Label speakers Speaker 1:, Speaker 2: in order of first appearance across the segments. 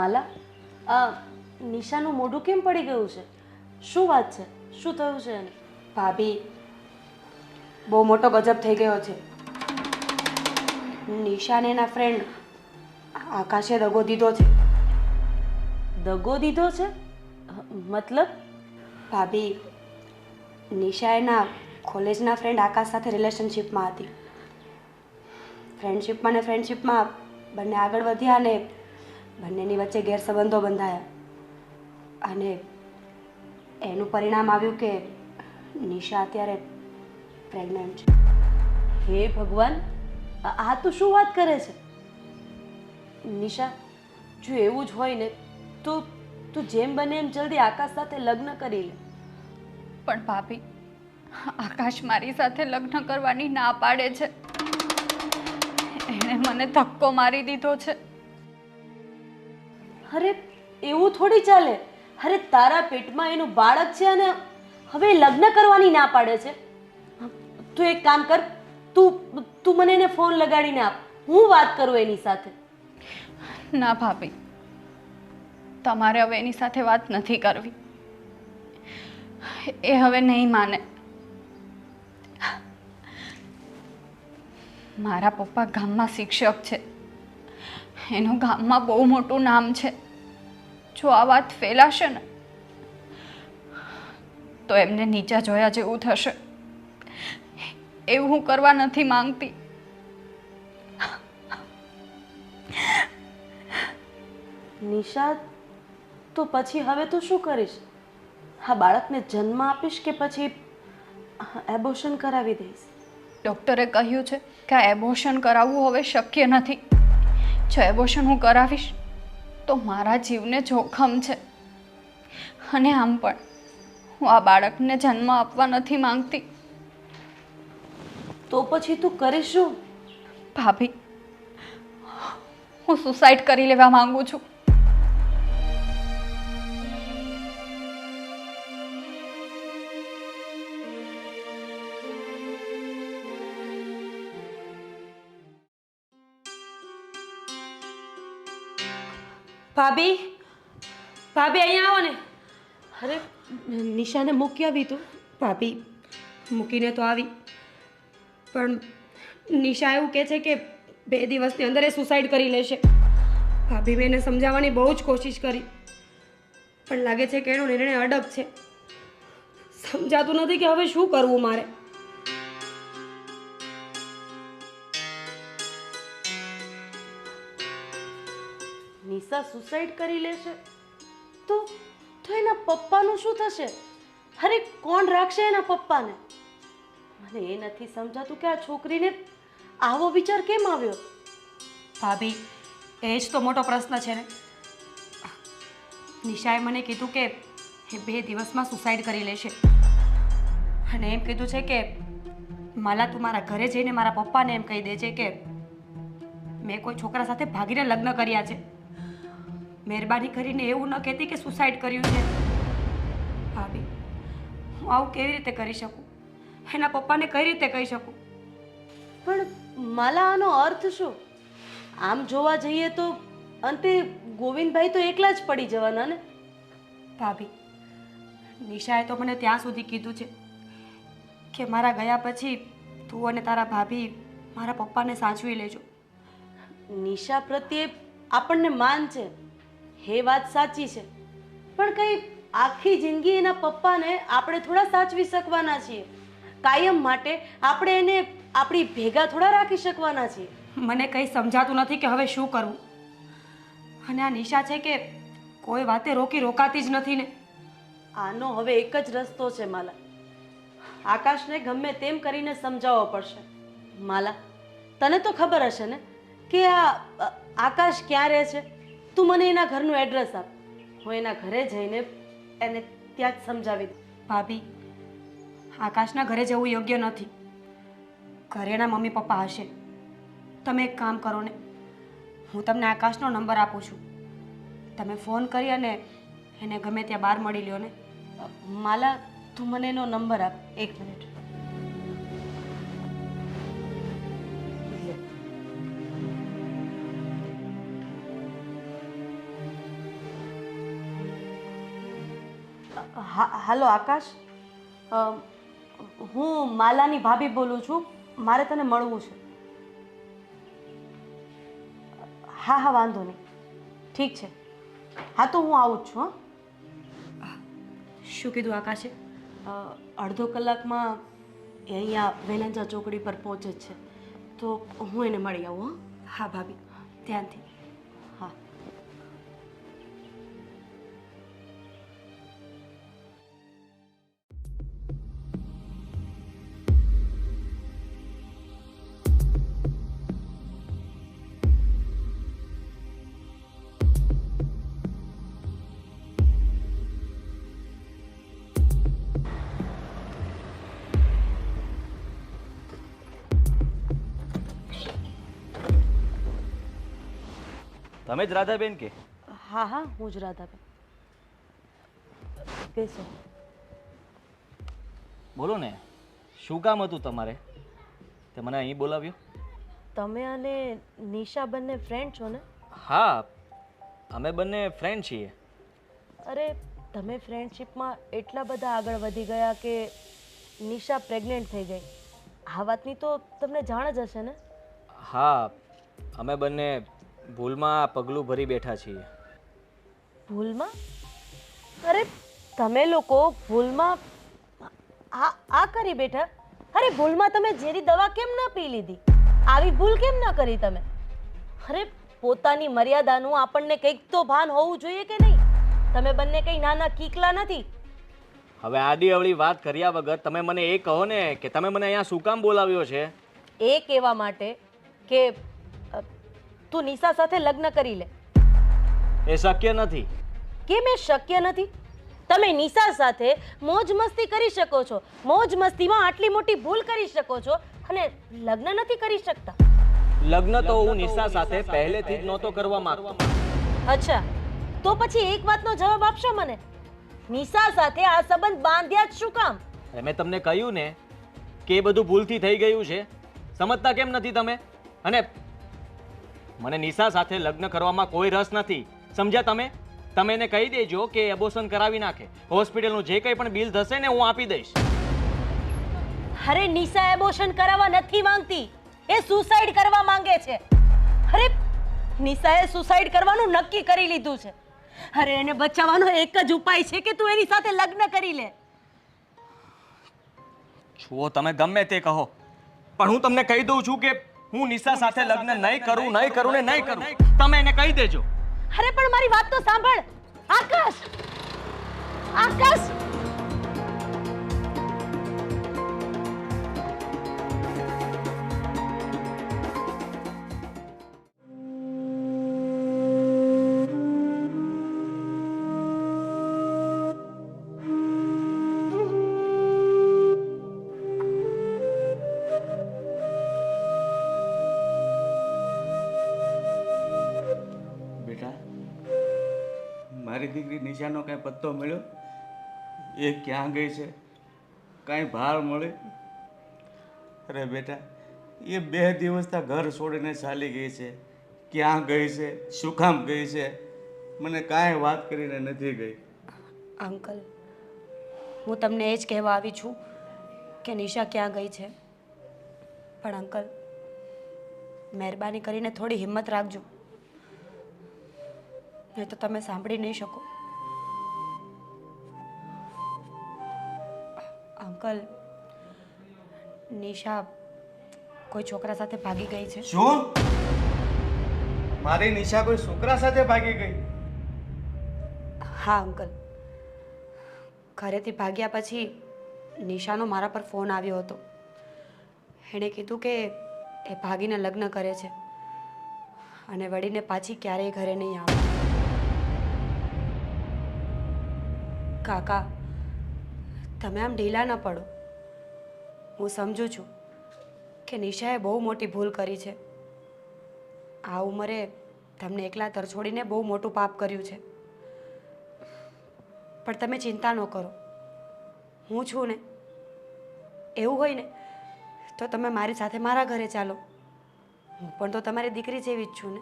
Speaker 1: માલા આ નિશાનું મોઢું કેમ પડી ગયું છે? શું વાત છે? શું થયું છે એને?
Speaker 2: ભાભી બહુ મોટો ગજબ થઈ ગયો છે. નિશાને એના ફ્રેન્ડ આકાશે દગો દીધો છે.
Speaker 1: દગો દીધો છે? મતલબ?
Speaker 2: ભાભી નિશા એના કોલેજના ફ્રેન્ડ આકાશ સાથે રિલેશનશિપમાં હતી. ફ્રેન્ડશિપમાં ને ફ્રેન્ડશિપમાં બંને આગળ વધ્યા અને બંનેની વચ્ચે ગેરસંબંધો બંધાયા. અને એનું પરિણામ આવ્યું કે નિશા અત્યારે પ્રેગ્નન્ટ છે.
Speaker 1: હે ભગવાન આ તો શું વાત કરે છે? નિશા જો એવું જ હોય ને તો તું જેમ બને એમ જલ્દી આકાશ સાથે લગ્ન કરી લે.
Speaker 3: પણ ભાભી આકાશ મારી સાથે લગ્ન કરવાની ના પાડે છે. એણે મને ધક્કો મારી દીધો છે.
Speaker 1: અરે, એવું થોડી ચાલે? અરે, તારા પેટમાં એનું બાળક છે અને હવે લગ્ન કરવાની ના પાડે છે. તું એક કામ કર, તું તું મને એને ફોન લગાડીને આપ. હું વાત કરું એની સાથે.
Speaker 3: ના ભાભી. તમારે હવે એની સાથે વાત નથી કરવી. એ હવે નહીં માને. મારા પપ્પા ગામમાં શિક્ષક છે. એનું ગામમાં બહુ મોટું નામ છે. જો આ વાત ફેલાશે ને તો એમને નીચા જોયા જેવું થશે. એવું હું કરવા નથી માંગતી.
Speaker 1: નિશા તો પછી હવે તું શું કરીશ? હા બાળકને જન્મ આપીશ કે પછી એબોશન કરાવી દઈશ?
Speaker 3: ડૉક્ટરે કહ્યું છે કે આ એબોશન કરાવવું હવે શક્ય નથી. જો એબોશન હું કરાવીશ. તો મારા જીવને જોખમ છે. અને આમ પણ હું આ બાળકને જન્મ આપવા નથી માંગતી.
Speaker 1: તો પછી તું કરીશ શું?
Speaker 3: ભાભી હું સુસાઇડ કરી લેવા માંગુ છું.
Speaker 2: ભાભી ભાભી અહીંયા આવો ને.
Speaker 1: અરે, નિશાને મૂકી આવી તું.
Speaker 2: ભાભી, મૂકીને તો આવી. પણ નિશા એવું કહે છે કે બે દિવસની અંદર એ સુસાઇડ કરી લેશે. ભાભી મેં એને સમજાવવાની બહુ જ કોશિશ કરી. પણ લાગે છે કે એનો નિર્ણય અડગ છે. સમજાતું નથી કે હવે શું કરવું મારે.
Speaker 1: નિશા સુસાઇડ કરી લેશે? તો તો એના પપ્પાનું શું થશે? અરે, કોણ રાખશે એના પપ્પાને? મને એ નથી સમજાતું કે આ છોકરીને આવો વિચાર કેમ આવ્યો?
Speaker 2: ભાભી, એ જ તો મોટો પ્રશ્ન છે ને. નિશાએ મને કીધું કે એ બે દિવસમાં સુસાઇડ કરી લેશે. અને એમ કીધું છે કે, માલા, તું મારા ઘરે જઈને મારા પપ્પાને એમ કહી દેજે કે, મેં કોઈ છોકરા સાથે ભાગીને લગ્ન કર્યા છે. મહેરબાની કરીને એવું ન કહેતી કે સુસાઇડ કર્યું છે. ભાભી હું આવું કેવી રીતે કરી શકું? એના પપ્પાને કઈ રીતે કહી શકું?
Speaker 1: પણ માલા આનો અર્થ શું? આમ જોવા જઈએ તો અંતે ગોવિંદભાઈ તો એકલા જ પડી જવાના ને?
Speaker 2: ભાભી નિશાએ તો મને ત્યાં સુધી કીધું છે કે મારા ગયા પછી તું અને તારા ભાભી મારા પપ્પાને સાચવી લેજો.
Speaker 1: નિશા પ્રત્યે આપણને માન છે. એ વાત સાચી છે. પણ કઈ આખી જિંદગી એના પપ્પાને આપણે થોડા સાચવી શકવાના છીએ? કાયમ માટે આપણે એને આપણી ભેગા થોડા રાખી શકવાના છીએ?
Speaker 2: મને કંઈ સમજાતું નથી કે હવે શું કરવું અને આ નિશા છે કે કોઈ વાતે રોકી રોકાતી જ નથી ને.
Speaker 1: આનો હવે એક જ રસ્તો છે માલા. આકાશને ગમે તેમ કરીને સમજાવવો પડશે. માલા તને તો ખબર હશે ને કે આ આકાશ ક્યાં રહે છે? તું મને એના ઘરનું એડ્રેસ આપ. હું એના ઘરે જઈને એને ત્યાં જ સમજાવી દઉં.
Speaker 2: ભાભી આકાશના ઘરે જવું યોગ્ય નથી. ઘરેના મમ્મી પપ્પા હશે. તમે એક કામ કરો ને હું તમને આકાશનો નંબર આપું છું. તમે ફોન કરી અને એને ગમે ત્યાં બહાર મળી લ્યો ને.
Speaker 1: માલા તું મને એનો નંબર આપ. એક મિનિટ હાલો આકાશ. હું માલાની ભાભી બોલું છું. મારે તને મળવું છે. હા હા વાંધો નહીં. ઠીક છે. હા તો હું આવું જ છું હં.
Speaker 2: શું કીધું આકાશે?
Speaker 1: અડધો કલાકમાં એ અહીંયા વેલંજા ચોકડી પર પહોંચે જ છે. તો હું એને મળી આવું હં?
Speaker 2: હા ભાભી. ધ્યાનથી.
Speaker 4: તમે જ રાધાબેન કે?
Speaker 1: હા હા હું જ રાધાબેન. બેસો.
Speaker 4: બોલો ને શું કામ હતું તમારે? તે મને અહીં બોલાવ્યો.
Speaker 1: તમે અને નિશા બંને ફ્રેન્ડ છો ને?
Speaker 4: હા અમે બંને ફ્રેન્ડ છીએ.
Speaker 1: અરે તમે ફ્રેન્ડશિપમાં એટલા બધા આગળ વધી ગયા કે નિશા પ્રેગ્નેન્ટ થઈ ગઈ. આ વાતની તો તમને જાણ જ હશે ને?
Speaker 4: હા અમે બંને ભૂલમાં પગલું ભરી બેઠા છીએ.
Speaker 1: ભૂલમાં? અરે તમે લોકો ભૂલમાં આ આ કરી બેઠા? અરે ભૂલમાં તમે ઝેરી દવા કેમ ના પી લીધી? આવી ભૂલ કેમ ના કરી તમે? અરે પોતાની મર્યાદાનું આપણને કંઈક તો ભાન હોવું જોઈએ કે નહીં? તમે બંને કંઈ નાના કીકલા નથી?
Speaker 4: હવે આડી અવળી વાત કર્યા વગર તમે મને એ કહો ને કે તમે મને અહીંયા શું કામ બોલાવ્યો છે?
Speaker 1: એ કહેવા માટે કે તું નિશા સાથે લગ્ન કરી લે.
Speaker 4: એ શક્ય નથી.
Speaker 1: કેમ એ શક્ય નથી? તમે નિશા સાથે મોજ મસ્તી કરી શકો છો. મોજ મસ્તીમાં આટલી મોટી ભૂલ કરી શકો છો અને લગ્ન નથી કરી શકતા.
Speaker 4: લગ્ન તો હું નિશા સાથે પહેલેથી જ નહોતો કરવા માંગતો.
Speaker 1: અચ્છા તો પછી એક વાતનો જવાબ આપશો મને? નિશા સાથે આ સંબંધ બાંધ્યા જ શું કામ?
Speaker 4: અરે મેં તમને કહ્યું ને કે એ બધું ભૂલથી થઈ ગયું છે. સમજતા કેમ નથી તમે? અને મને નિશા સાથે લગ્ન કરવામાં કોઈ રસ નથી. સમજ્યા તમે? તમે એને કહી દેજો કે એબોશન કરાવી નાખે. હોસ્પિટલનું જે કંઈ પણ બિલ થશે ને હું આપી દઈશ.
Speaker 1: અરે નિશા એબોશન કરાવવા નથી માંગતી. એ સુસાઇડ કરવા માંગે છે. અરે નિશાએ સુસાઇડ કરવાનું નક્કી કરી લીધું છે. અરે એને બચાવવાનો એક જ ઉપાય છે કે તું એની સાથે લગ્ન કરી લે.
Speaker 4: જુઓ તમે ગમે તે કહો. પણ હું તમને કહી દઉં છું કે હું નિશા સાથે લગ્ન નહીં કરું નહીં કરું ને નહીં કરું. તમે એને કહી દેજો.
Speaker 1: અરે પણ મારી વાત તો સાંભળ. આકાશ! આકાશ!
Speaker 5: નિશાનો કાંઈ પત્તો મળ્યો? એ ક્યાં ગઈ છે? કાંઈ ભાર મળે? અરે બેટા, એ બે દિવસના ઘર છોડીને ચાલી ગઈ છે. ક્યાં ગઈ છે? શું કામ ગઈ છે? મને કાંઈ વાત કરીને નથી ગઈ.
Speaker 2: અંકલ, હું તમને એ જ કહેવા આવી છું કે નિશા ક્યાં ગઈ છે. પણ અંકલ, મહેરબાની કરીને થોડી હિંમત રાખજો. નહીં તો તમે સાંભળી નહીં શકો. અંકલ નિશા કોઈ છોકરા સાથે ભાગી ગઈ છે?
Speaker 5: શું? મારી નિશા કોઈ છોકરા સાથે ભાગી ગઈ?
Speaker 2: હા અંકલ. ઘરેથી ભાગ્યા પછી નિશાનો મારા પર ફોન આવ્યો હતો. એણે કીધું કે એ ભાગીને લગ્ન કરે છે અને વળીને પાછી ક્યારેય ઘરે નહીં આવે. કાકા તમે આમ ઢીલા ન પડો. હું સમજુ છું કે નિશાએ બહુ મોટી ભૂલ કરી છે. આ ઉંમરે તમને એકલા તરછોડીને બહુ મોટું પાપ કર્યું છે. પણ તમે ચિંતા ન કરો. હું છું ને, એવું હોય ને, તો તમે મારી સાથે મારા ઘરે ચાલો. હું પણ તો તમારી દીકરી જેવી જ છું ને.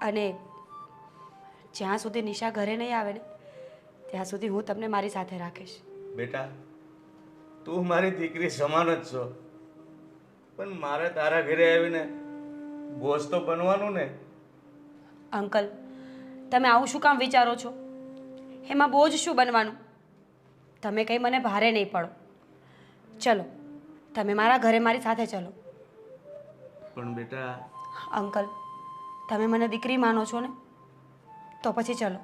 Speaker 2: અને જ્યાં સુધી નિશા ઘરે નહીં આવે ને, ત્યાં સુધી હું તમને મારી સાથે રાખીશ.
Speaker 5: બેટા તું મારી દીકરી સમાન જ છો. પણ મારે તારા ઘરે આવીને બોસ તો બનવાનું ને.
Speaker 2: અંકલ તમે આવું શું કામ વિચારો છો? એમાં બોજ શું બનવાનું? તમે કંઈ મને ભારે નહીં પડો. ચલો તમે મારા ઘરે મારી સાથે ચલો.
Speaker 5: પણ બેટા
Speaker 2: અંકલ તમે મને દીકરી માનો છો ને તો પછી ચલો.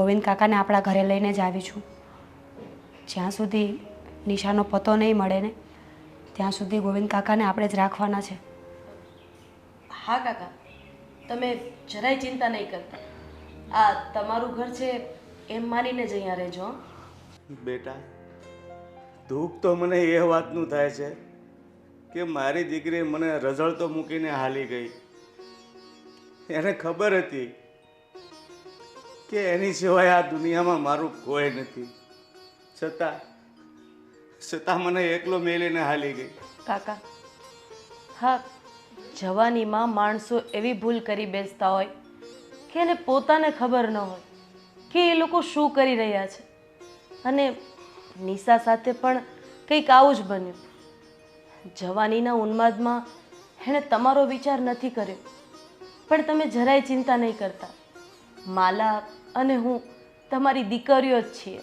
Speaker 2: ગોવિંદ કાકાને આપણા ઘરે લઈને જ આવી છું. જ્યાં સુધી નિશાનો પતો નહીં મળે ને ત્યાં સુધી ગોવિંદ કાકાને આપણે જ રાખવાના છે.
Speaker 1: હા કાકા. તમે જરાય ચિંતા નહીં કરતા. આ તમારું ઘર છે એમ માનીને જ અહીંયા રહેજો
Speaker 5: બેટા દુઃખ તો મને એ વાતનું થાય છે કે મારી દીકરી મને રઝળતો મૂકીને હાલી ગઈ. એને ખબર હતી કે એની સિવાય આ દુનિયામાં મારું કોઈ નથી. છતાં છતાં મને એકલો મેલીને હાલી ગઈ.
Speaker 1: કાકા, હા, જવાનીમાં માણસો એવી ભૂલ કરી બેસતા હોય કે એને પોતાને ખબર ન હોય કે એ લોકો શું કરી રહ્યા છે. અને નિશા સાથે પણ કંઈક આવું જ બન્યું. જવાનીના ઉન્માદમાં એણે તમારો વિચાર નથી કર્યો. પણ તમે જરાય ચિંતા નહીં કરતા. માલા અને હું તમારી દીકરીઓ જ છીએ.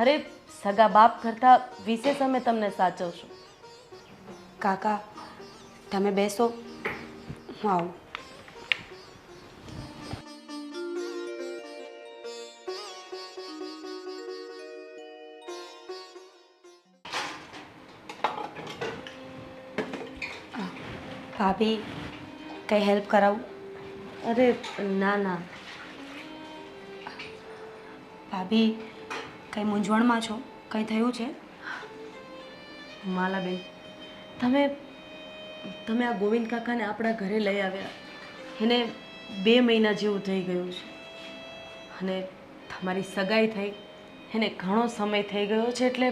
Speaker 1: અરે સગા બાપ કરતાં વિશેષ અમે તમને સાચવશું.
Speaker 2: કાકા તમે બેસો. હું આવું. ભાભી કંઈ હેલ્પ કરાવું?
Speaker 1: અરે ના ના.
Speaker 2: ભાભી, કંઈ મૂંઝવણમાં છો? કંઈ થયું છે?
Speaker 1: માલાબેન, તમે તમે આ ગોવિંદ કાકાને આપણા ઘરે લઈ આવ્યા. એને બે મહિના જેવું થઈ ગયું છે. અને તમારી સગાઈ થઈ, એને ઘણો સમય થઈ ગયો છે, એટલે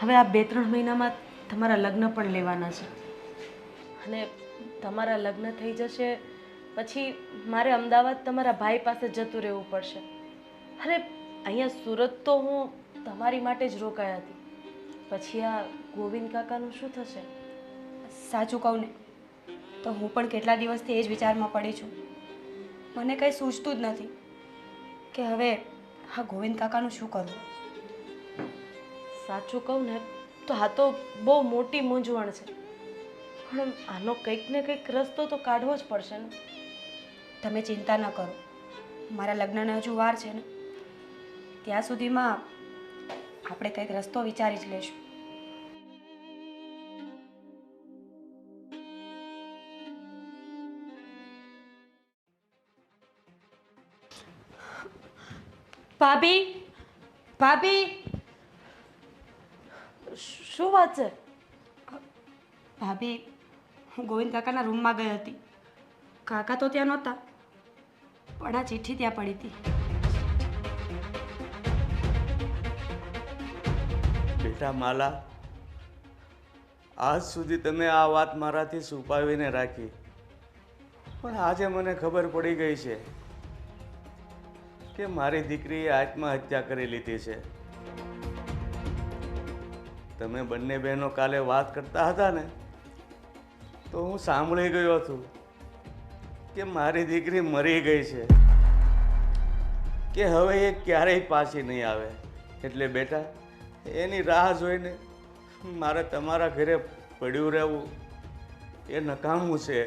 Speaker 1: હવે આ બે ત્રણ મહિનામાં તમારા લગ્ન પણ લેવાના છે. અને તમારા લગ્ન થઈ જશે, પછી મારે અમદાવાદ તમારા ભાઈ પાસે જતું રહેવું પડશે. અરે અહીંયા સુરત તો હું તમારી માટે જ રોકાઈ હતી. પછી આ ગોવિંદ કાકાનું શું થશે?
Speaker 2: સાચું કહું ને તો હું પણ કેટલા દિવસથી એ જ વિચારમાં પડી છું. મને કંઈ સૂચતું જ નથી કે હવે હા ગોવિંદ કાકાનું શું કરવું
Speaker 1: સાચું કહું ને તો આ તો બહુ મોટી મૂંઝવણ છે. પણ આનો કંઈક ને કંઈક રસ્તો તો કાઢવો જ પડશે ને.
Speaker 2: તમે ચિંતા ન કરો. મારા લગ્નને હજુ વાર છે ને. ત્યાં સુધીમાં આપણે કંઈક રસ્તો વિચારી જ લેશું
Speaker 1: ભાભી ભાભી શું વાત છે?
Speaker 2: ભાભી, હું ગોવિંદ કાકાના રૂમમાં ગઈ હતી. કાકા તો ત્યાં નહોતા, પણ આ ચિઠ્ઠી ત્યાં પડી હતી.
Speaker 5: બેટા માલા આજ સુધી તમે આ વાત મારાથી છુપાવીને રાખી. પણ આજે મને ખબર પડી ગઈ છે કે મારી દીકરીએ આત્મહત્યા કરી લીધી છે. તમે બંને બહેનો કાલે વાત કરતા હતા ને, તો હું સાંભળી ગયો છું કે મારી દીકરી મરી ગઈ છે, કે હવે એ ક્યારેય પાછી નહીં આવે. એટલે બેટા એની રાહ જોઈને મારે તમારા ઘરે પડ્યું રહેવું, એ નકામું છે.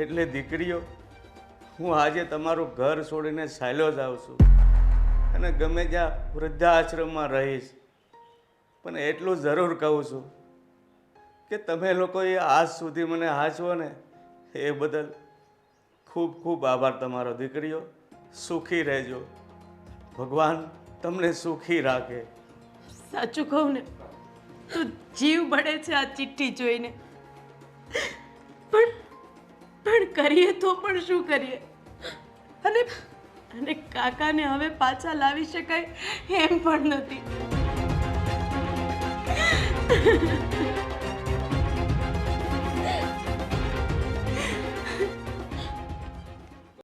Speaker 5: એટલે દીકરીઓ, હું આજે તમારું ઘર છોડીને સાયલો જ આવું છું અને ગમે ત્યાં વૃદ્ધાશ્રમમાં રહીશ. પણ એટલું જરૂર કહું છું કે તમે લોકોએ આજ સુધી મને હાચવો ને, એ બદલ ખૂબ ખૂબ આભાર તમારો દીકરીઓ. સુખી રહેજો. ભગવાન તમને સુખી રાખે.
Speaker 1: સાચું કહું ને, તો જીવ બળે છે આ ચિઠ્ઠી જોઈને. પણ પણ કરીએ તો પણ શું કરીએ? અને અને કાકાને હવે પાછા લાવી શકાય એમ પણ નથી.